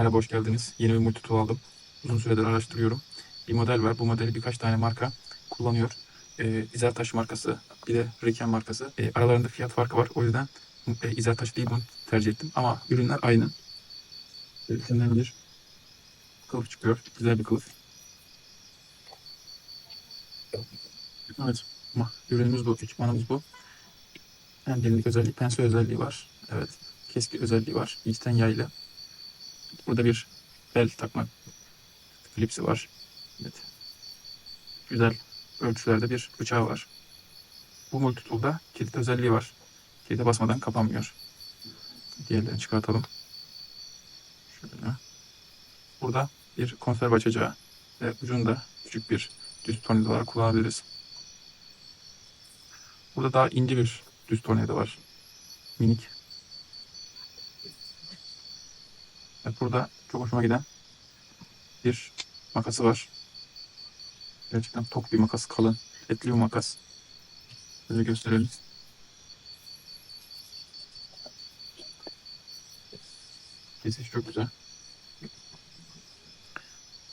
Merhaba, hoş geldiniz. Yeni bir multitool aldım. Uzun süredir araştırıyorum. Bir model var. Bu modeli birkaç tane marka kullanıyor. Ee, İzertaş markası, bir de Riken markası. Ee, aralarında fiyat farkı var. O yüzden e, İzertaş değil bunu tercih ettim. Ama ürünler aynı. Ee, İçinden bir kılıf çıkıyor. Güzel bir kılıf. Evet. Ürünümüz bu. Ekipmanımız bu. En bilindik özelliği pense özelliği var. Evet. Keski özelliği var. İçten yaylı. Burada bir bel takma klipsi var. Evet. Güzel ölçülerde bir bıçağı var. Bu multitool'da kilit özelliği var. Kilide basmadan kapanmıyor. Diğerlerini çıkartalım. Şöyle. Burada bir konserve açacağı ve ucunda küçük bir düz tornavida olarak kullanabiliriz. Burada daha ince bir düz tornavida var. Minik. Evet, burada çok hoşuma giden bir makası var. Gerçekten tok bir makas, kalın, etli bir makas. Böyle gösterelim. Kesiş çok güzel.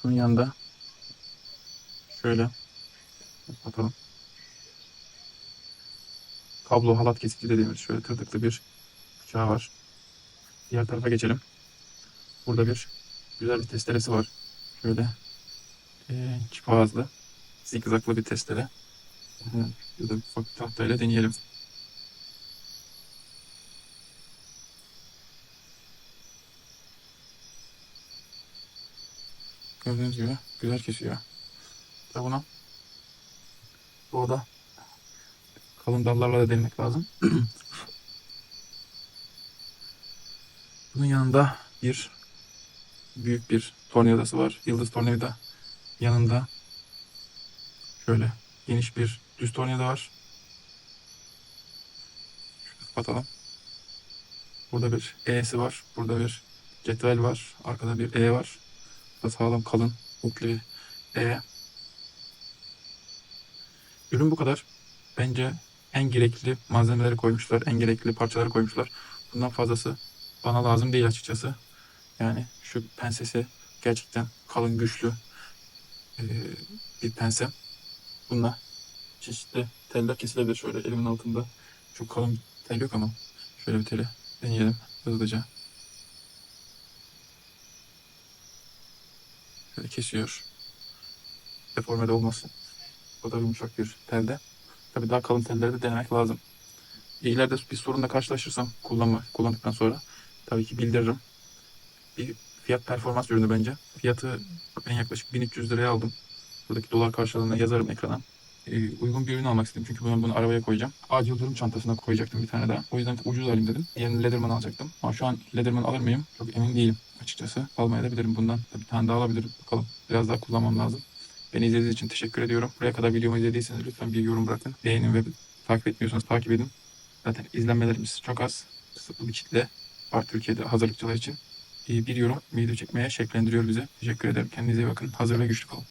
Bunun yanında şöyle bakalım. Kablo halat kesici dediğimiz şöyle tırtıklı bir bıçağı var. Diğer tarafa geçelim. Burada bir güzel bir testeresi var. Şöyle e, çift ağızlı, zikzaklı bir testere. Hı, Ya da ufak bir tahtayla deneyelim. Gördüğünüz gibi güzel kesiyor. Tabi buna doğada kalın dallarla da denemek lazım. Bunun yanında bir büyük bir tornavidası var. Yıldız tornavida. Yanında şöyle geniş bir düz tornavida var. Şöyle kapatalım. Burada bir E'si var. Burada bir cetvel var. Arkada bir E var. Burada sağlam kalın mutlu bir E. Ürün bu kadar. Bence en gerekli malzemeleri koymuşlar. En gerekli parçaları koymuşlar. Bundan fazlası bana lazım değil açıkçası. Yani şu pensesi gerçekten kalın güçlü ee, bir pense. Bununla çeşitli teller kesilebilir. Şöyle elimin altında çok kalın tel yok ama şöyle bir teli deneyelim hızlıca. Şöyle kesiyor. Deforme de olmasın. O da yumuşak bir telde. Tabii daha kalın telleri de denemek lazım. İleride bir sorunla karşılaşırsam kullanma, kullandıktan sonra tabii ki bildiririm. Bir fiyat performans ürünü bence. Fiyatı ben yaklaşık 1300 liraya aldım. Buradaki dolar karşılığında yazarım ekrana. Ee, uygun bir ürün almak istedim çünkü bunu, bunu arabaya koyacağım. Acil durum çantasına koyacaktım bir tane daha. O yüzden ucuz alayım dedim. Yerini Leatherman alacaktım. Ama şu an Leatherman alır mıyım? Çok emin değilim açıkçası. Almaya da bilirim bundan. Bir tane daha alabilirim. Bakalım. Biraz daha kullanmam lazım. Beni izlediğiniz için teşekkür ediyorum. Buraya kadar videomu izlediyseniz lütfen bir yorum bırakın. Beğenin ve takip etmiyorsanız takip edin. Zaten izlenmelerimiz çok az. Kısıtlı bir kitle var Türkiye'de hazırlıkçılar için. İyi bir yorum video çekmeye şevklendiriyor bizi. Teşekkür ederim. Kendinize iyi bakın. Hazır ve güçlü kalın.